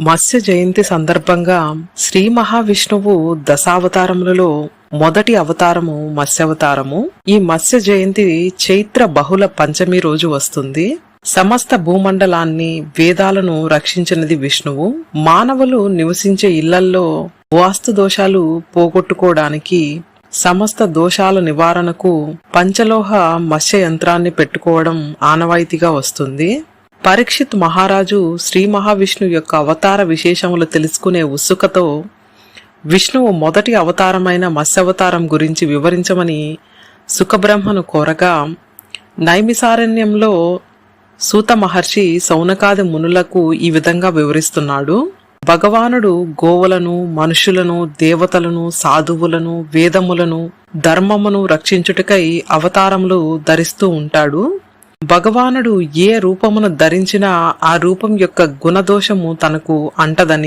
మత్స్య జయంతి సందర్భంగా శ్రీ మహావిష్ణువు దశావతారములలో మొదటి అవతారము మత్స్యావతారము. ఈ మత్స్య జయంతి చైత్ర బహుళ పంచమి రోజు వస్తుంది. సమస్త భూమండలాన్ని వేదాలను రక్షించినది విష్ణువు. మానవులు నివసించే ఇళ్ళల్లో వాస్తు దోషాలు పోగొట్టుకోవడానికి సమస్త దోషాల నివారణకు పంచలోహ మత్స్య యంత్రాన్ని పెట్టుకోవడం ఆనవాయితీగా వస్తుంది. పరీక్షిత్ మహారాజు శ్రీ మహావిష్ణువు యొక్క అవతార విశేషములు తెలుసుకునే ఉత్సుకతో విష్ణువు మొదటి అవతారమైన మత్స్యవతారం గురించి వివరించమని సుఖబ్రహ్మను కోరగా నైమిసారణ్యంలో సూత మహర్షి సౌనకాది మునులకు ఈ విధంగా వివరిస్తున్నాడు. భగవానుడు గోవులను మనుషులను దేవతలను సాధువులను వేదములను ధర్మమును రక్షించుటకై అవతారములు ధరిస్తూ ఉంటాడు. భగవానుడు ఏ రూపమును ధరించినా ఆ రూపం యొక్క గుణదోషము తనకు అంటదని